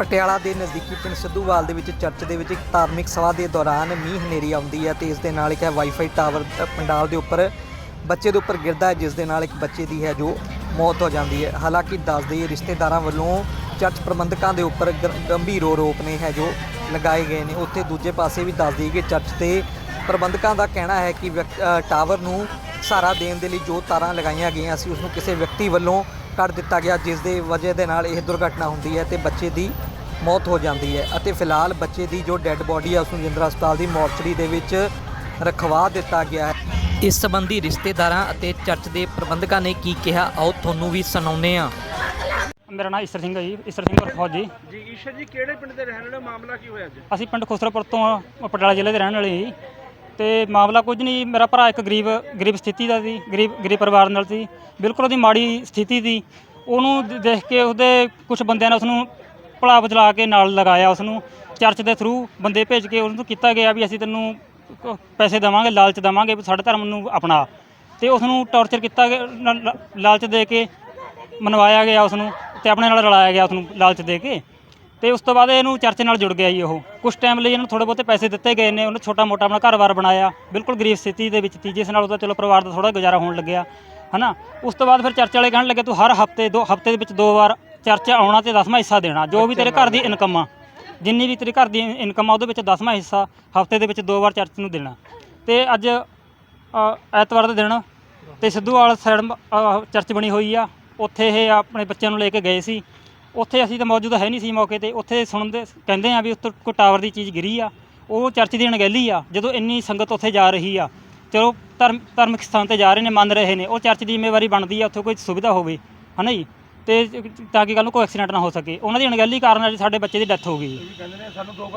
ਪਟਿਆਲਾ ਦੇ ਨਜ਼ਦੀਕੀ ਪਿੰਡ ਸਿੱਧੂਵਾਲ ਦੇ ਵਿੱਚ ਚਰਚ ਦੇ ਵਿੱਚ ਇੱਕ ਧਾਰਮਿਕ ਸਭਾ ਦੇ ਦੌਰਾਨ ਮੀਂਹ ਹਨੇਰੀ ਆਉਂਦੀ ਹੈ ਤੇ ਇਸ ਦੇ ਨਾਲ ਇੱਕ ਹੈ ਵਾਈਫਾਈ ਟਾਵਰ ਪੰਡਾਲ ਦੇ ਉੱਪਰ। ਬੱਚੇ ਦੇ ਉੱਪਰ ਗਿਰਦਾ ਹੈ, ਜਿਸ ਦੇ ਨਾਲ ਇੱਕ ਬੱਚੇ ਦੀ ਹੈ ਜੋ ਮੌਤ ਹੋ ਜਾਂਦੀ ਹੈ। ਹਾਲਾਂਕਿ ਦੱਸਦੇ ਰਿਸ਼ਤੇਦਾਰਾਂ ਵੱਲੋਂ ਚਰਚ ਪ੍ਰਬੰਧਕਾਂ ਦੇ ਉੱਪਰ ਗ- ਗੰਭੀਰ ਆਰੋਪ ਨੇ ਹੈ ਜੋ ਲਗਾਏ ਗਏ ਨੇ। ਉੱਥੇ ਦੂਜੇ ਪਾਸੇ ਵੀ ਦੱਸ ਦਈਏ ਕਿ ਚਰਚ ਤੇ ਪ੍ਰਬੰਧਕਾਂ ਦਾ ਕਹਿਣਾ ਹੈ ਕਿ ਵਿਅਕ- ਟਾਵਰ ਨੂੰ ਸਹਾਰਾ ਦੇਣ ਦੇ ਲਈ ਜੋ ਤਾਰਾਂ ਲਗਾਈਆਂ ਗਈਆਂ ਸੀ, ਉਸ ਨੂੰ ਕਿਸੇ ਵਿਅਕਤੀ ਵੱਲੋਂ ਕੱਟ ਦਿੱਤਾ ਗਿਆ ਜਿਸ ਦੇ ਵਜ੍ਹਾ ਦੇ ਨਾਲ ਇਹ ਦੁਰਘਟਨਾ ਹੁੰਦੀ ਹੈ ਤੇ ਬੱਚੇ ਦੀ ਮੌਤ ਹੋ ਜਾਂਦੀ ਹੈ ਅਤੇ ਫਿਲਹਾਲ ਬੱਚੇ ਦੀ ਜੋ ਡੈੱਡ ਬੋਡੀ ਹੈ ਉਸ ਨੂੰ ਜਿੰਦਰਾ ਹਸਪਤਾਲ ਦੀ ਮੋਰਚਰੀ ਦੇ ਵਿੱਚ ਰਖਵਾ ਦਿੱਤਾ ਗਿਆ ਹੈ। ਇਸ ਸੰਬੰਧੀ ਰਿਸ਼ਤੇਦਾਰਾਂ ਅਤੇ ਚਰਚ ਦੇ ਪ੍ਰਬੰਧਕਾਂ ਨੇ ਕੀ ਕਿਹਾ ਆਓ ਤੁਹਾਨੂੰ ਵੀ ਸੁਣਾਉਂਦੇ ਹਾਂ। ਮੇਰਾ ਨਾਮ ਈਸਰ ਸਿੰਘ ਹੈ ਜੀ ਈਸਰ ਸਿੰਘ ਉਰਫ ਫੌਜੀ ਜੀ ਈਸ਼ਰ ਜੀ ਕਿਹੜੇ ਪਿੰਡ ਦੇ ਰਹਿਣ ਵਾਲੇ ਹੋ? ਮਾਮਲਾ ਕੀ ਹੋਇਆ ਅੱਜ? ਅਸੀਂ ਪਿੰਡ ਖੁਸਰੋਪੁਰ ਤੋਂ ਪਟਿਆਲਾ ਜ਼ਿਲ੍ਹੇ ਦੇ ਰਹਿਣ ਵਾਲੇ ਜੀ। ਤੇ ਮਾਮਲਾ ਕੁਝ ਨਹੀਂ, ਮੇਰਾ ਭਰਾ ਇੱਕ ਗਰੀਬ ਗਰੀਬ ਸਥਿਤੀ ਦਾ ਸੀ, ਗਰੀਬ ਗਰੀਬ ਪਰਿਵਾਰ ਨਾਲ ਸੀ। ਬਿਲਕੁਲ ਉਹਦੀ ਮਾੜੀ ਸਥਿਤੀ ਸੀ। ਉਹਨੂੰ ਦ- ਦੇਖ ਕੇ ਉਹਦੇ ਕੁਝ ਬੰਦਿਆਂ ਨੇ ਉਸਨੂੰ ਭਲਾ ਬਚਲਾ ਕੇ ਨਾਲ ਲਗਾਇਆ ਉਸਨੂੰ, ਚਰਚ ਦੇ ਥਰੂ ਬੰਦੇ ਭੇਜ ਕੇ ਉਸਨੂੰ ਕੀਤਾ ਗਿਆ ਵੀ ਅਸੀਂ ਤੈਨੂੰ ਕ- ਪੈਸੇ ਦੇਵਾਂਗੇ, ਲਾਲਚ ਦੇਵਾਂਗੇ, ਵੀ ਸਾਡੇ ਧਰਮ ਨੂੰ ਅਪਣਾ। ਤੇ ਉਸਨੂੰ ਟੌਰਚਰ ਕੀਤਾ ਗਿਆ ਲ- ਲ- ਲਾਲਚ ਦੇ ਕੇ ਮਨਵਾਇਆ ਗਿਆ ਉਸਨੂੰ ਤੇ ਆਪਣੇ ਨਾਲ ਰਲਾਇਆ ਗਿਆ ਉਸਨੂੰ ਲਾਲਚ ਦੇ ਕੇ। ਤੇ ਉਸ ਤੋਂ ਬਾਅਦ ਇਹਨੂੰ ਚਰਚ ਨਾਲ ਜੁੜ ਗਿਆ ਜੀ ਉਹ। ਕੁਝ ਟਾਈਮ ਲਈ ਇਹਨੂੰ ਥੋੜੇ ਬਹੁਤੇ ਪੈਸੇ ਦਿੱਤੇ ਗਏ ਨੇ ਉਹਨੇ ਛੋਟਾ ਮੋਟਾ ਆਪਣਾ ਘਰ-ਬਾਰ ਬਣਾਇਆ। ਬਿਲਕੁਲ ਗਰੀਬ ਸਥਿਤੀ ਦੇ ਵਿੱਚ ਸੀ ਜਿਸ ਨਾਲ ਉਹਦਾ ਚਲੋ ਪਰਿਵਾਰ ਦਾ ਥੋੜਾ ਗੁਜ਼ਾਰਾ ਹੋਣ ਲੱਗਿਆ ਹਨਾ? ਉਸ ਤੋਂ ਬਾਅਦ ਫਿਰ ਚਰਚ ਵਾਲੇ ਕਹਿਣ ਲੱਗੇ ਤੂੰ ਹਰ ਹਫ਼ਤੇ ਦੋ ਹਫ਼ਤੇ ਦੇ ਵਿੱਚ ਦੋ ਵਾਰ ਚਰਚ ਆਉਣਾ ਤੇ ਦਸਵਾਂ ਹਿੱਸਾ ਦੇਣਾ ਜੋ ਵੀ ਤੇਰੇ ਘਰ ਦੀ ਇਨਕਮ ਆ। ਜਿੰਨੀ ਵੀ ਤੇਰੇ ਘਰ ਦੀ ਇਨਕਮ ਆ ਉਹਦੇ ਵਿੱਚ ਦਸਵਾਂ ਹਿੱਸਾ ਹਫ਼ਤੇ ਦੇ ਵਿੱਚ ਦੋ ਵਾਰ ਚਰਚ ਨੂੰ ਦੇਣਾ। ਤੇ ਅੱਜ ਐਤਵਾਰ ਦੇ ਦਿਨ ਤੇ ਸਿੱਧੂਵਾਲ ਸਾਈਡ ਮ- ਅ, ਚਰਚ ਬਣੀ ਹੋਈ ਆ। ਉੱਥੇ ਇਹ ਆਪਣੇ ਬੱਚਿਆਂ ਨੂੰ ਲੈ ਕੇ ਗਏ ਸੀ। ਉੱਥੇ ਅਸੀਂ ਤਾਂ ਮੌਜੂਦ ਹੈ ਨਹੀਂ ਸੀ ਮੌਕੇ ਤੇ। ਉੱਥੇ ਸੁਣਦੇ ਕਹਿੰਦੇ ਆ ਵੀ ਉੱਥੇ ਕੋਈ ਟਾਵਰ ਦੀ ਚੀਜ਼ ਗਿਰੀ ਆ। ਉਹ ਚਰਚ ਦੀ ਅਣਗਹਿਲੀ ਆ ਜਦੋਂ ਇੰਨੀ ਸੰਗਤ ਉੱਥੇ ਜਾ ਰਹੀ ਆ। ਚਲੋ ਧਰਮ ਧਾਰਮਿਕ ਸਥਾਨ ਤੇ ਜਾ ਰਹੇ ਨੇ ਮੰਨ ਰਹੇ ਨੇ। ਉਹ ਚਰਚ ਦੀ ਜ਼ਿੰਮੇਵਾਰੀ ਬਣਦੀ ਆ ਉੱਥੇ ਕੋਈ ਸੁਵਿਧਾ ਹੋਵੇ ਹਨਾ ਜੀ? ਤੇ ਤਾਂ ਕਿ ਕੱਲ ਨੂੰ ਕੋਈ ਐਕਸੀਡੈਂਟ ਨਾ ਹੋ ਸਕੇ। ਉਹਨਾਂ ਦੀ ਅਣਗਹਿਲੀ ਕਾਰਨ ਅੱਜ ਸਾਡੇ ਬੱਚੇ ਦੀ ਡੈਥ ਹੋ ਗਈ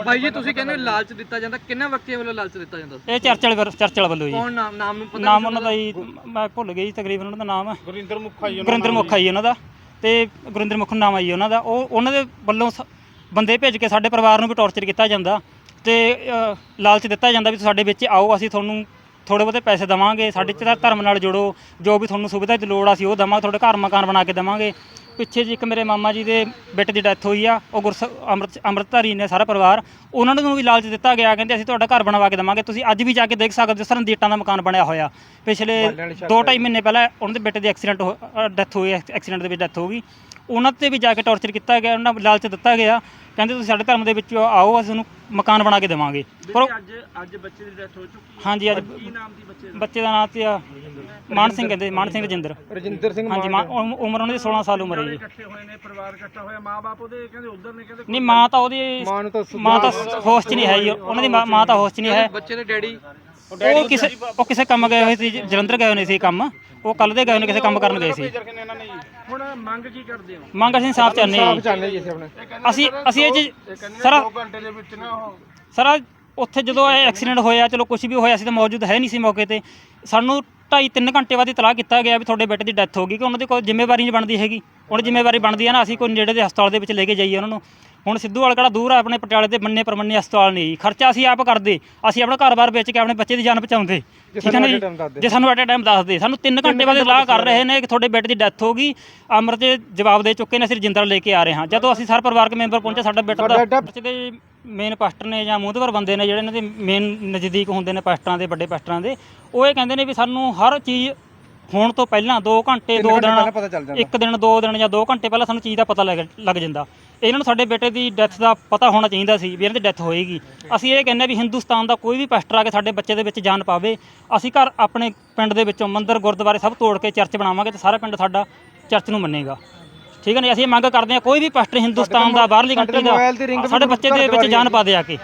ਭਾਈ ਜੀ ਤੁਸੀਂ ਕਹਿੰਦੇ ਲਾਲਚ ਦਿੱਤਾ ਜਾਂਦਾ। ਕਿੰਨਾ ਵਿਅਕਤੀਆਂ ਵੱਲੋਂ ਲਾਲਚ ਦਿੱਤਾ ਜਾਂਦਾ? ਇਹ ਚਰਚ ਵਾਲੇ ਵੱਲ- ਚਰਚ ਵਾਲੇ ਵੱਲੋਂ ਜੀ। ਕੌਣ ਨਾਮ ਨਾਮ ਨੂੰ ਪਤਾ ਨਾਮ ਉਹਨਾਂ ਦਾ ਜੀ ਮੈਂ ਭੁੱਲ ਗਿਆ ਜੀ ਤਕਰੀਬਨ ਉਹਨਾਂ ਦਾ ਨਾਮ। ਗੁਰਿੰਦਰ ਮੁਖਾ ਜੀ ਗੁਰਿੰਦਰ ਮੁੱਖ ਜੀ ਉਹਨਾਂ ਦਾ। ਤੇ ਗੁਰਿੰਦਰ ਮੁੱਖ ਨਾਮ ਆ ਉਹਨਾਂ ਦਾ। ਉਹ ਉਹਨਾਂ ਦੇ ਵੱਲੋਂ ਸ- ਬੰਦੇ ਭੇਜ ਕੇ ਸਾਡੇ ਪਰਿਵਾਰ ਨੂੰ ਵੀ ਟੌਰਚਰ ਕੀਤਾ ਜਾਂਦਾ ਤੇ ਅ, ਲਾਲਚ ਦਿੱਤਾ ਜਾਂਦਾ ਵੀ ਸਾਡੇ ਵਿੱਚ ਆਓ ਅਸੀਂ ਤੁਹਾਨੂੰ ਥੋੜੇ ਬਹੁਤੇ ਪੈਸੇ ਦੇਵਾਂਗੇ ਸਾਡੇ ਚ ਧਰਮ ਨਾਲ ਜੁੜੋ ਜੋ ਵੀ ਤੁਹਾਨੂੰ ਸੁਵਿਧਾ ਦੀ ਲੋੜ ਆ ਅਸੀਂ ਉਹ ਦੇਵਾਂਗੇ ਤੁਹਾਡੇ ਘਰ ਮਕਾਨ ਬਣਾ ਕੇ ਦੇਵਾਂਗੇ। ਪਿੱਛੇ ਜੀ ਇੱਕ ਮੇਰੇ ਮਾਮਾ ਜੀ ਦੇ ਬੇਟੇ ਦੀ ਡੈਥ ਹੋਈ ਆ ਉਹ ਗੁਰਸ ਅੰਮ੍ਰਿਤ ਅੰਮ੍ਰਿਤਧਾਰੀ ਨੇ ਸਾਰਾ ਪਰਿਵਾਰ ਉਹਨਾਂ ਨੂੰ ਵੀ ਲਾਲਚ ਦਿੱਤਾ ਗਿਆ ਕਹਿੰਦੇ ਅਸੀਂ ਤੁਹਾਡਾ ਘਰ ਬਣਵਾ ਕੇ ਦੇਵਾਂਗੇ ਤੁਸੀਂ ਅੱਜ ਵੀ ਜਾ ਕੇ ਦੇਖ ਸਕਦੇ ਹੋ ਜਿਸ ਤਰ੍ਹਾਂ ਦੀਟਾਂ ਦਾ ਮਕਾਨ ਬਣਿਆ ਹੋਇਆ। ਪਿਛਲੇ 2.5 ਮਹੀਨੇ ਪਹਿਲਾਂ ਉਹਨਾਂ ਦੇ ਬੇਟੇ ਦੀ ਐਕਸੀਡੈਂਟ ਡੈਥ ਹੋਈ ਐਕਸੀਡੈਂਟ ਦੇ ਵਿੱਚ ਡੈਥ ਹੋ ਗਈ। ਉਹਨਾਂ ਤੇ ਵੀ ਜਾ ਕੇ ਟੌਰਚਰ ਕੀਤਾ ਗਿਆ ਉਹਨਾਂ ਨੂੰ ਲਾਲਚ ਦਿੱਤਾ ਗਿਆ। ਕਹਿੰਦੇ ਤੁਸੀਂ ਸਾਡੇ ਧਰਮ ਦੇ ਵਿੱਚ ਆਓ ਅਸੀਂ ਤੁਹਾਨੂੰ ਮਕਾਨ ਬਣਾ ਕੇ ਦੇਵਾਂਗੇ। ਪਰ ਉਹ- ਅੱਜ ਅੱਜ ਬੱਚੇ ਦੀ ਡੈਥ ਹੋ ਚੁੱਕੀ ਹੈ। ਹਾਂਜੀ ਅੱਜ ਕੀ ਨਾਮ ਦੀ ਬੱਚੇ ਦਾ? ਬੱਚੇ ਦਾ ਨਾਂ ਤੇ ਆ ਮਾਨ ਸਿੰਘ ਕਹਿੰਦੇ ਮਾਨ ਸਿੰਘ ਰਜਿੰਦਰ। ਰਜਿੰਦਰ ਸਿੰਘ ਹਾਂਜੀ ਮਾਨ- ਉਮ- ਉਮਰ ਉਹਨਾਂ ਦੀ 16 ਸਾਲ ਉਮਰ ਹੈ ਜੀ। ਇਕੱਠੇ ਹੋਏ ਨੇ ਪਰਿਵਾਰ ਇਕੱਠਾ ਹੋਇਆ ਮਾਂ-ਬਾਪ ਉਹਦੇ ਕਹਿੰਦੇ ਉਧਰ ਨੇ ਕਹਿੰਦੇ ਨਹੀਂ ਮਾਂ ਤਾਂ ਉਹਦੀ ਮਾਂ ਨੂੰ ਤਾਂ ਮਾਂ ਤਾਂ ਹੋਸ਼ 'ਚ ਨਹੀਂ ਹੈ ਜੀ। ਉਹਨਾਂ ਦੀ ਮਾਂ ਮਾਂ ਤਾਂ ਹੋਸ਼ 'ਚ ਨਹੀਂ ਹੈ। ਬੱਚੇ ਦੇ ਡੈਡੀ? ਉਹ ਕਿਸੇ ਉਹ ਕਿਸੇ ਕੰਮ ਗਏ ਹੋਏ ਸੀ ਜ- ਜਲੰਧਰ ਗਏ ਹੋਏ ਨੇ ਸੀ ਕੰਮ। ਉਹ ਕੱਲ ਦੇ ਗਏ ਹੋਏ ਨੇ ਕਿਸੇ ਕੰਮ ਕਰਨ ਗਏ ਸੀ। ਹੁਣ ਮੰਗ ਕੀ ਕਰਦੇ ਹੋ? ਮੰਗ ਅਸੀਂ ਇਨਸਾਫ ਚਾਹੁੰਦੇ ਹਾਂ ਜੀ। ਚਾਹੁੰਦੇ ਜੀ ਅਸੀਂ ਆਪਣੇ। ਅਸੀਂ ਅਸੀਂ ਇਹ ਚੀਜ਼ ਸਰ ਘੰਟੇ ਦੇ ਵਿੱਚ ਨਾ ਉਹ ਸਰ ਉੱਥੇ ਜਦੋਂ ਇਹ ਐਕਸੀਡੈਂਟ ਹੋਇਆ ਚਲੋ ਕੁਝ ਵੀ ਹੋਇਆ ਸੀ ਤਾਂ ਮੌਜੂਦ ਹੈ ਨਹੀਂ ਸੀ ਮੌਕੇ ਤੇ। ਸਾਨੂੰ 2.5 3 ਘੰਟੇ ਬਾਅਦ ਇਤਲਾਹ ਕੀਤਾ ਗਿਆ ਵੀ ਤੁਹਾਡੇ ਬੇਟੇ ਦੀ ਡੈਥ ਹੋ ਗਈ ਕਿ ਉਹਨਾਂ ਦੀ ਕੋਈ ਜ਼ਿੰਮੇਵਾਰੀ ਨਹੀਂ ਬਣਦੀ ਹੈਗੀ। ਹੁਣ ਜ਼ਿੰਮੇਵਾਰੀ ਬਣਦੀ ਹੈ ਨਾ ਅਸੀਂ ਕੋਈ ਨੇੜੇ ਦੇ ਹਸਪਤਾਲ ਦੇ ਵਿੱਚ ਲੈ ਕੇ ਜਾਈਏ ਉਹਨਾਂ ਨੂੰ। ਹੁਣ ਸਿੱਧੂਵਾਲ ਕਿਹੜਾ ਦੂਰ ਆ ਆਪਣੇ ਪਟਿਆਲੇ ਦੇ ਮੰਨੇ ਪਰਮੰਨੇ ਹਸਪਤਾਲ ਨਹੀਂ। ਖਰਚਾ ਅਸੀਂ ਆਪ ਕਰਦੇ ਅਸੀਂ ਆਪਣਾ ਘਰ-ਬਾਰ ਵੇਚ ਕੇ ਆਪਣੇ ਬੱਚੇ ਦੀ ਜਾਨ ਬਚਾਉਂਦੇ ਠੀਕ ਹੈ ਨਾ ਜੀ? ਜੇ ਸਾਨੂੰ ਐਟ ਟਾਈਮ ਦੱਸਦੇ ਸਾਨੂੰ 3 ਘੰਟੇ ਬਾਅਦ ਇਤਲਾਹ ਕਰ ਰਹੇ ਨੇ ਕਿ ਤੁਹਾਡੇ ਬੇਟੇ ਦੀ ਡੈਥ ਹੋ ਗਈ ਅਮਰ ਦੇ ਜਵਾਬ ਦੇ ਚੁੱਕੇ ਨੇ ਅਸੀਂ ਰਜਿੰਦਰ ਲੈ ਕੇ ਆ ਰਹੇ ਹਾਂ। ਜਦੋਂ ਅਸੀਂ ਸਾਰੇ ਪਰਿਵਾਰਕ ਮੈਂਬਰ ਪਹੁੰਚੇ ਸਾਡਾ ਬੇਟਾ ਦਾ ਬੱਚੇ ਦੇ ਮੇਨ ਪਾਸਟਰ ਨੇ ਜਾਂ ਮੂੰਹਦਵਰ ਬੰਦੇ ਨੇ ਜਿਹੜੇ ਇਹਨਾਂ ਦੇ ਮੇਨ ਨਜ਼ਦੀਕ ਹੁੰਦੇ ਨੇ ਪਾਸਟਰਾਂ ਦੇ ਵੱਡੇ ਪਾਸਟਰਾਂ ਦੇ ਉਹ ਇਹ ਕਹਿੰਦੇ ਨੇ ਵੀ ਸਾਨੂੰ ਹਰ ਚੀਜ਼ ਹੋਣ ਤੋਂ ਪਹਿਲਾਂ 2 ਘੰਟੇ 2 ਦਿਨ ਇੱਕ ਦਿਨ 2 ਦਿਨ ਜਾਂ 2 ਘੰਟੇ ਪਹਿਲਾਂ ਸਾਨੂੰ ਚੀਜ਼ ਦਾ ਪਤਾ ਲੱਗ ਜਾਂਦਾ। ਇਹਨਾਂ ਨੂੰ ਸਾਡੇ ਬੇਟੇ ਦੀ ਡੈਥ ਦਾ ਪਤਾ ਹੋਣਾ ਚਾਹੀਦਾ ਸੀ ਵੀ ਇਹਨਾਂ ਦੀ ਡੈਥ ਹੋਏਗੀ। ਅਸੀਂ ਇਹ ਕਹਿੰਦੇ ਵੀ ਹਿੰਦੁਸਤਾਨ ਦਾ ਕੋਈ ਵੀ ਪਾਸਟਰ ਆ ਕੇ ਸਾਡੇ ਬੱਚੇ ਦੇ ਵਿੱਚ ਜਾਨ ਪਾਵੇ ਅਸੀਂ ਘਰ ਆਪਣੇ ਪਿੰਡ ਦੇ ਵਿੱਚੋਂ ਮੰਦਿਰ ਗੁਰਦੁਆਰੇ ਸਭ ਤੋੜ ਕੇ ਚਰਚ ਬਣਾਵਾਂਗੇ ਤੇ ਸਾਰਾ ਪਿੰਡ ਸਾਡਾ ਚਰਚ ਨੂੰ ਮੰਨੇਗਾ। ਠੀਕ ਹੈ ਨੇ ਅਸੀਂ ਇਹ ਮੰਗ ਕਰਦੇ ਹਾਂ ਕੋਈ ਵੀ ਪਾਸਟਰ ਹਿੰਦੁਸਤਾਨ ਦਾ ਬਾਹਰਲੀ ਕੰਟਰੀ ਦਾ ਸਾਡੇ ਬੱਚੇ ਦੇ ਵਿੱਚ ਜਾਨ ਪਾ ਦੇ ਆ ਕੇ।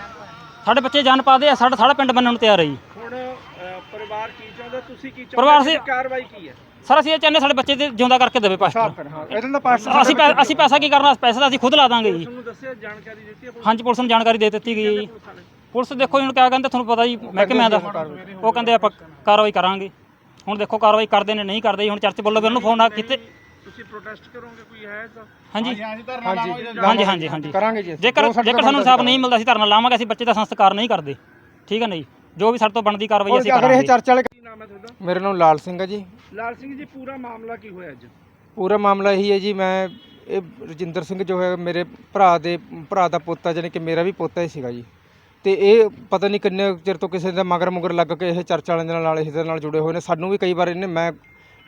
ਸਾਡੇ ਬੱਚੇ ਜਾਨ ਪਾ ਦੇ ਆ ਸਾਡਾ ਸਾਰਾ ਪਿੰਡ ਮੰਨਣ ਨੂੰ ਤਿਆਰ ਹੈ ਜੀ। ਪਰਿਵਾਰ ਕੀ ਚਾਹੁੰਦਾ? ਤੁਸੀਂ ਕੀ ਚਾਹੁੰਦੇ? ਪਰਿਵਾਰ? ਸੀ- ਕਾਰਵਾਈ ਕੀ ਹੈ? ਸਰ ਅਸੀਂ ਇਹ ਚਾਹੁੰਦੇ ਸਾਡੇ ਬੱਚੇ ਦੇ ਜਿਉਂਦਾ ਕਰਕੇ ਦੇਵੇ ਪਾਸਟਰ ਇਹਨਾਂ ਦਾ ਪਾਸ ਅਸੀਂ ਪੈ- ਅਸੀਂ ਪੈਸਾ ਕੀ ਕਰਨਾ? ਪੈਸਾ ਤਾਂ ਅਸੀਂ ਖੁਦ ਲਾ ਦਾਂਗੇ ਜੀ। ਤੁਹਾਨੂੰ ਦੱਸਿਆ ਜਾਣਕਾਰੀ ਦਿੱਤੀ ਹੈ ਹਾਂਜੀ ਪੁਲਿਸ ਨੂੰ ਜਾਣਕਾਰੀ ਦੇ ਦਿੱਤੀ ਗਈ ਹੈ ਜੀ। ਪੁਲਿਸ ਦੇਖੋ ਹੁਣ ਕਿਆ ਕਹਿੰਦੇ ਤੁਹਾਨੂੰ ਪਤਾ ਜੀ ਮਹਿਕਮਿਆਂ ਦਾ ਉਹ ਕਹਿੰਦੇ ਆਪਾਂ ਕਾਰਵਾਈ ਕਰਾਂਗੇ। ਹੁਣ ਦੇਖੋ ਕਾਰਵਾਈ ਕਰਦੇ ਨੇ ਨਹੀਂ ਕਰਦੇ ਜੀ। ਹੁਣ ਚਰਚ ਵੱਲੋਂ ਵੀ ਉਹਨੂੰ ਫੋਨ ਆ ਕੀਤੇ ਤੁਸੀਂ ਪ੍ਰੋਟੈਸਟ ਕਰੋਗੇ ਕੋਈ ਹੈ ਤਾਂ ਹਾਂਜੀ। ਹਾਂਜੀ ਹਾਂਜੀ ਹਾਂਜੀ। ਹਾਂਜੀ ਕਰਾਂਗੇ ਜੀ ਅਸੀਂ। ਜੇਕਰ ਜੋ ਸਾਡੇ ਜੇਕਰ ਸਾਨੂੰ ਇਨਸਾਫ ਨਹੀਂ ਮਿਲਦਾ ਅਸੀਂ ਧਰਨਾ ਲਾਵਾਂਗੇ ਅਸੀਂ ਬੱਚੇ ਦਾ ਸੰਸਕਾਰ ਨਹੀਂ ਕਰਦੇ। ਠੀਕ ਹੈ ਨਹੀਂ ਜੋ? ਵੀ ਸਾਡੇ ਤੋਂ ਬਣਦੀ ਕਾਰਵਾਈ ਅਸੀਂ ਅਗਰ ਇਹ ਕਰਾਂਗੇ। ਚਰਚ ਵਾਲੇ ਕੀ ਨਾਮ ਹੈ ਤੁਹਾਡਾ? ਮੇਰਾ ਨਾਮ ਲਾਲ ਸਿੰਘ ਹੈ ਜੀ। ਲਾਲ ਸਿੰਘ ਜੀ ਪੂਰਾ ਮਾਮਲਾ ਕੀ ਹੋਇਆ ਅੱਜ? ਪੂਰਾ ਮਾਮਲਾ ਇਹੀ ਹੈ ਜੀ ਮੈਂ ਇਹ ਰਜਿੰਦਰ ਸਿੰਘ ਜੋ ਹੈ ਮੇਰੇ ਭਰਾ ਦੇ ਭਰਾ ਦਾ ਪੋਤਾ ਜਾਣੀ ਕਿ ਮੇਰਾ ਵੀ ਪੋਤਾ ਹੀ ਸੀਗਾ ਜੀ। ਤੇ ਇਹ ਪਤਾ ਨਹੀਂ ਕਿੰਨੇ ਚਿਰ ਤੋਂ ਕਿਸੇ ਦਾ ਮਗਰ ਮੁਗਰ ਲੱਗ ਕੇ ਇਹ ਚਰਚ ਵਾਲਿਆਂ ਦੇ ਨਾਲ ਇਹਦੇ ਨਾਲ ਜੁੜੇ ਹੋਏ ਨੇ। ਸਾਨੂੰ ਵੀ ਕਈ ਵਾਰ ਇਹਨੇ ਮੈਂ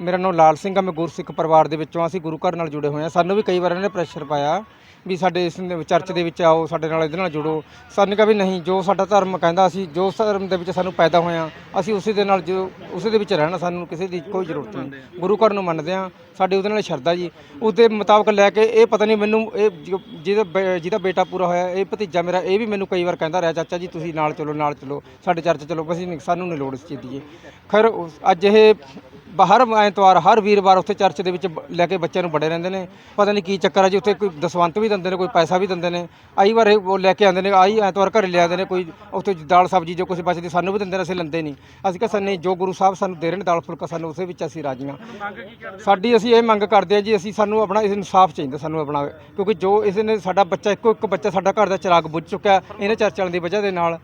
ਮੇਰਾ ਨਾਮ ਲਾਲ ਸਿੰਘ ਆ, ਮੈਂ ਗੁਰਸਿੱਖ ਪਰਿਵਾਰ ਦੇ ਵਿੱਚੋਂ ਅਸੀਂ ਗੁਰੂ ਘਰ ਨਾਲ ਜੁੜੇ ਹੋਏ ਹਾਂ ਸਾਨੂੰ ਵੀ ਕਈ ਵਾਰ ਇਹਨਾਂ ਨੇ ਪ੍ਰੈਸ਼ਰ ਪਾਇਆ ਵੀ ਸਾਡੇ ਇਸ ਚਰਚ ਦੇ ਵਿੱਚ ਆਓ, ਸਾਡੇ ਨਾਲ ਇਹਦੇ ਨਾਲ ਜੁੜੋ। ਸਾਨੂੰ ਕਿਹਾ ਵੀ ਨਹੀਂ, ਜੋ ਸਾਡਾ ਧਰਮ ਕਹਿੰਦਾ ਅਸੀਂ, ਜੋ ਧਰਮ ਦੇ ਵਿੱਚ ਸਾਨੂੰ ਪੈਦਾ ਹੋਇਆ ਅਸੀਂ ਉਸੇ ਦੇ ਨਾਲ ਜੋ, ਉਸੇ ਦੇ ਵਿੱਚ ਰਹਿਣਾ, ਸਾਨੂੰ ਕਿਸੇ ਦੀ ਕੋਈ ਜ਼ਰੂਰਤ ਨਹੀਂ। ਗੁਰੂ ਘਰ ਨੂੰ ਮੰਨਦੇ ਹਾਂ ਸਾਡੀ ਉਹਦੇ ਨਾਲ ਸ਼ਰਧਾ ਜੀ। ਉਹਦੇ ਮੁਤਾਬਕ ਲੈ ਕੇ ਇਹ ਪਤਾ ਨਹੀਂ ਮੈਨੂੰ ਇਹ ਜੋ- ਜਿਹਦਾ ਬੇ- ਜਿਹਦਾ ਬੇਟਾ ਪੂਰਾ ਹੋਇਆ, ਇਹ ਭਤੀਜਾ ਮੇਰਾ, ਇਹ ਵੀ ਮੈਨੂੰ ਕਈ ਵਾਰ ਕਹਿੰਦਾ ਰਿਹਾ, ਚਾਚਾ ਜੀ, ਤੁਸੀਂ ਨਾਲ ਚਲੋ ਨਾਲ ਚਲੋ, ਸਾਡੇ ਚਰਚ ਚਲੋ, ਅਸੀਂ ਨਹੀਂ- ਸਾਨੂੰ ਨਹੀਂ ਲੋੜ ਇਸ ਚੀਜ਼ ਦੀ। ਜੀ ਖੈਰ, ਉਸ- ਅੱਜ ਇਹ ਬਾਹਰ ਐਤਵਾਰ, ਹਰ ਵੀਰਵਾਰ ਉੱਥੇ ਚਰਚ ਦੇ ਵਿੱਚ ਬ- ਲੈ ਕੇ ਬੱਚਿਆਂ ਨੂੰ ਬੜੇ ਰਹਿੰਦੇ ਨੇ। ਪਤਾ ਨਹੀਂ ਕੀ ਚੱਕਰ ਹੈ ਜੀ, ਉੱਥੇ ਕੋਈ ਦਸਵੰਤ ਵੀ ਦਿੰਦੇ ਨੇ, ਕੋਈ ਪੈਸਾ ਵੀ ਦਿੰਦੇ ਨੇ। ਆਈ ਵਾਰ ਇਹ ਉਹ ਲੈ ਕੇ ਆਉਂਦੇ ਨੇ, ਆਈ ਐਤਵਾਰ ਘਰੇ ਲਿਆਉਂਦੇ ਨੇ, ਕੋਈ ਉੱਥੇ ਦਾਲ ਸਬਜ਼ੀ ਜੋ ਕੁਝ ਬਚਦੀ ਸਾਨੂੰ ਵੀ ਦਿੰਦੇ ਨੇ, ਅਸੀਂ ਲੈਂਦੇ ਨਹੀਂ ਅਸੀਂ ਕਿਹਾ ਨਹੀਂ ਜੋ ਗੁਰੂ ਸਾਹਿਬ ਸਾਨੂੰ ਦੇ ਰਹੇ ਨੇ ਦਾਲ ਫੁਲਕਾ, ਸਾਨੂੰ ਉਸੇ ਵਿੱਚ ਅਸੀਂ ਰਾਜੀਆਂ। ਹਾਂ ਸਾਡੀ ਅਸੀਂ ਇਹ ਮੰਗ ਕਰਦੇ ਹਾਂ ਜੀ ਅਸੀਂ ਸਾਨੂੰ ਆਪਣਾ ਇਸ ਇਨਸਾਫ ਚਾਹੀਦਾ ਸਾਨੂੰ ਆਪਣਾ ਕਿਉਂਕਿ ਜੋ ਇਸ ਨੇ ਸਾਡਾ ਬੱਚਾ ਇੱਕੋ ਇੱਕ ਬੱਚਾ ਸਾਡਾ ਘਰ ਦਾ ਚਿਰਾਗ ਬੁੱਝ ਚੁੱਕਿਆ ਇਹਨੇ ਚਰਚ ਦੀ ਵਜ੍ਹਾ ਦੇ ਨਾਲ।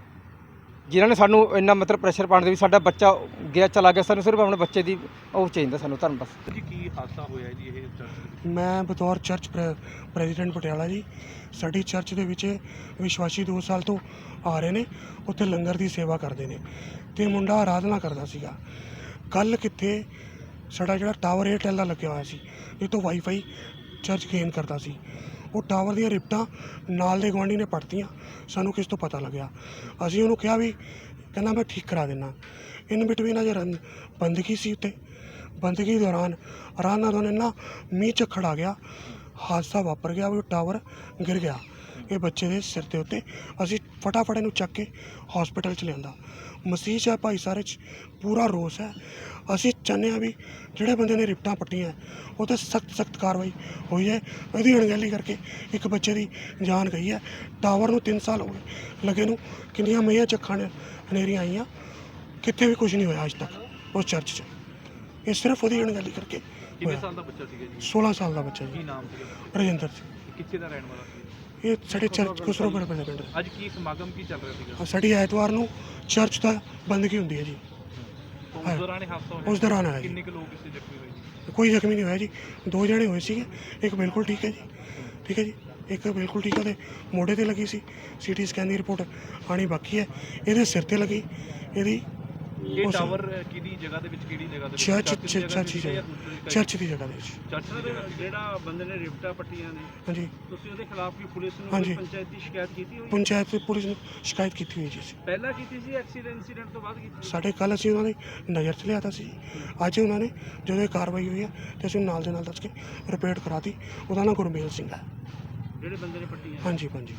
ਜਿਨ੍ਹਾਂ ਨੇ ਸਾਨੂੰ ਇੰਨਾ ਮਤਲਬ ਪ੍ਰੈਸ਼ਰ ਪਾਉਣ ਦੇ ਵੀ ਸਾਡਾ ਬੱਚਾ ਗਿਆ ਚਲਾ ਗਿਆ ਸਾਨੂੰ ਸਿਰਫ ਆਪਣੇ ਬੱਚੇ ਦੀ ਉਹ ਚਾਹੀਦਾ ਸਾਨੂੰ ਧਰਮ ਬਸ। ਜੀ ਕੀ ਹਾਦਸਾ ਹੋਇਆ ਜੀ ਇਹ ਚਰਚ ਮੈਂ ਬਤੌਰ ਚਰਚ ਪ੍ਰੈ- ਪ੍ਰੈਜ਼ੀਡੈਂਟ ਪਟਿਆਲਾ ਜੀ। ਸਾਡੀ ਚਰਚ ਦੇ ਵਿੱਚ ਵਿਸ਼ਵਾਸੀ 2 ਸਾਲ ਤੋਂ ਆ ਰਹੇ ਨੇ ਉੱਥੇ ਲੰਗਰ ਦੀ ਸੇਵਾ ਕਰਦੇ ਨੇ। ਤੇ ਮੁੰਡਾ ਆਰਾਧਨਾ ਕਰਦਾ ਸੀਗਾ। ਕੱਲ ਕਿੱਥੇ ਸਾਡਾ ਜਿਹੜਾ ਟਾਵਰ ਏਅਰਟੈੱਲ ਦਾ ਲੱਗਿਆ ਹੋਇਆ ਸੀ, ਇਹ ਤੋਂ ਵਾਈਫਾਈ ਚਰਚ ਗੇਨ ਕਰਦਾ ਸੀ। ਉਹ ਟਾਵਰ ਦੀਆਂ ਰਿਪਟਾਂ ਨਾਲ ਦੇ ਗੁਆਂਢੀ ਨੇ ਪੜਤੀਆਂ ਸਾਨੂੰ ਕਿਸ ਤੋਂ ਪਤਾ ਲੱਗਿਆ? ਅਸੀਂ ਉਹਨੂੰ ਕਿਹਾ ਵੀ, ਕਹਿੰਦਾ ਮੈਂ ਠੀਕ ਕਰਾ ਦਿੰਦਾ। ਇਨ ਬਿਟਵੀਨ ਅਜੇ ਰਨ- ਬੰਦਗੀ ਸੀ ਉੱਤੇ। ਬੰਦਗੀ ਦੌਰਾਨ ਆਰਾਮ ਨਾਲ ਦੌਰਾਨ ਇੰਨਾ ਮੀਂਹ ਝੱਖੜ ਆ ਗਿਆ, ਹਾਦਸਾ ਵਾਪਰ ਗਿਆ, ਵੀ ਉਹ ਟਾਵਰ ਗਿਰ ਗਿਆ। ਇਹ ਬੱਚੇ ਦੇ ਸਿਰ ਦੇ ਉੱਤੇ ਅਸੀਂ ਫਟਾਫਟ ਇਹਨੂੰ ਚੱਕ ਕੇ ਹਸਪੀਟਲ ਚ ਲਿਆਂਦਾ। ਮਸੀਹ ਹੈ ਭਾਈ ਸਾਰੇ 'ਚ ਪੂਰਾ ਰੋਸ ਹੈ। ਅਸੀਂ ਚਾਹੁੰਦੇ ਹਾਂ ਵੀ ਜਿਹੜੇ ਬੰਦੇ ਨੇ ਰਿਪਟਾਂ ਪੱਟੀਆਂ ਉਹ ਤੇ ਸਖਤ ਸਖਤ ਕਾਰਵਾਈ ਹੋਈ ਹੈ। ਇਹਦੀ ਅਣਗਹਿਲੀ ਕਰਕੇ ਇੱਕ ਬੱਚੇ ਦੀ ਜਾਨ ਗਈ ਹੈ। ਟਾਵਰ ਨੂੰ 3 ਸਾਲ ਹੋ ਗਏ। ਲੱਗੇ ਨੂੰ ਕਿੰਨੀਆਂ ਮਈਆਂ ਚੱਖਾਂ ਨੇ ਹਨੇਰੀਆਂ ਆਈਆਂ। ਕਿਤੇ ਵੀ ਕੁਝ ਨਹੀਂ ਹੋਇਆ ਅੱਜ ਤੱਕ ਉਸ ਚਰਚ 'ਚ। ਇਹ ਸਿਰਫ ਉਹਦੀ ਅਣਗਹਿਲੀ ਕਰਕੇ ਕਿੰਨੇ। ਸਾਲ ਦਾ ਬੱਚਾ ਸੀਗਾ ਜੀ? 16 ਸਾਲ ਦਾ ਬੱਚਾ ਕੀ ਜੀ ਨਾਮ ਸੀਗਾ? ਰਜਿੰਦਰ ਸਿੰਘ। ਕਿੱਥੇ ਦਾ ਰਹਿਣ ਵਾਲਾ? ਸੀ ਇਹ ਸਾਡੇ ਚਰਚ ਖੁਸਰੋਪੁਰ ਪਿੰਡ? ਦਾ ਅੱਜ ਕੀ ਸਮਾਗਮ ਕੀ ਚੱਲ ਰਿਹਾ ਸੀਗਾ? ਸਾਡੀ ਐਤਵਾਰ ਨੂੰ ਚਰਚ ਦਾ ਬੰਦਗੀ ਹੁੰਦੀ ਹੈ ਜੀ? ਤਾਂ ਹਾਂ। ਉਸ ਦੌਰਾਨ ਇਹ ਹਾਦਸਾ ਹੋਇਆ ਉਸ ਦੌਰਾਨ ਆਇਆ ਜੀ। ਕਿੰਨੇ ਕੁ ਲੋਕ ਇਸੇ ਜ਼ਖਮੀ ਹੋਏ ਜੀ? ਕੋਈ ਜ਼ਖਮੀ ਨਹੀਂ ਹੋਇਆ ਜੀ। ਦੋ ਜਣੇ ਹੋਏ ਸੀਗੇ। ਇੱਕ ਬਿਲਕੁਲ ਠੀਕ ਹੈ ਜੀ। ਠੀਕ ਹੈ ਜੀ। ਇੱਕ ਬਿਲਕੁਲ ਠੀਕ ਹੈ ਉਹਦੇ ਮੋਢੇ ਤੇ ਲੱਗੀ ਸੀ। ਸੀਟੀ ਸਕੈਨ ਦੀ ਰਿਪੋਰਟ ਆਣੀ ਬਾਕੀ ਹੈ। ਇਹਦੇ ਸਿਰ ਤੇ ਲੱਗੀ। ਇਹਦੀ ਇਹ ਟਾਵਰ ਕਿਹਦੀ ਜਗ੍ਹਾ ਦੇ ਵਿੱਚ ਕਿਹੜੀ ਜਗ੍ਹਾ ਦੇ ਵਿੱਚ? ਚਰਚ ਚਰਚ ਦੀ ਜਗ੍ਹਾ ਚਰਚ ਤੇ ਦੀ ਸੀਗਾ ਜਾਂ ਜਗ੍ਹਾ। ਦੂਸਰੀ ਜਗ੍ਹਾ? ਚਰਚ ਦੀ ਜਗ੍ਹਾ ਦੇ ਵਿੱਚ। ਚਰਚ ਦੇ ਵਿੱਚ ਜਿਹੜਾ ਬੰਦੇ ਨੇ ਰਿਪਟਾ ਪੱਟੀਆਂ ਨੇ ਹਾਂਜੀ। ਤੁਸੀਂ ਉਹਦੇ ਖਿਲਾਫ ਵੀ ਪੁਲਿਸ ਨੂੰ ਹਾਂਜੀ। ਕੋਈ ਪੰਚਾਇਤੀ ਸ਼ਿਕਾਇਤ ਕੀਤੀ ਹੋਈ ਪੰਚਾਇਤ ਤੇ ਪੁਲਿਸ ਨੂੰ ਸ਼ਿਕਾਇਤ ਕੀਤੀ ਹੋਈ ਜੀ ਅਸੀਂ। ਪਹਿਲਾਂ ਕੀਤੀ ਸੀ ਐਕਸੀਡੈਂਟ ਇਨਸੀਡੈਂਟ ਤੋਂ ਬਾਅਦ ਕੀਤੀ ਸਾਡੇ ਕੱਲ ਅਸੀਂ ਉਹਨਾਂ ਦੀ ਨਜ਼ਰ 'ਚ ਲਿਆਤਾ ਸੀ। ਅੱਜ ਉਹਨਾਂ ਨੇ ਜਦੋਂ ਇਹ ਕਾਰਵਾਈ ਹੋਈ ਹੈ ਤੇ ਅਸੀਂ ਨਾਲ ਦੇ ਨਾਲ ਦੱਸ ਕੇ ਰਿਪੇਅਰ ਕਰਾਤੀ। ਉਹਦਾ ਨਾਮ ਗੁਰਮੇਲ ਸਿੰਘ ਹੈ। ਜਿਹੜੇ ਬੰਦੇ ਨੇ ਪੱਟੀਆਂ ਹਾਂਜੀ ਹਾਂਜੀ।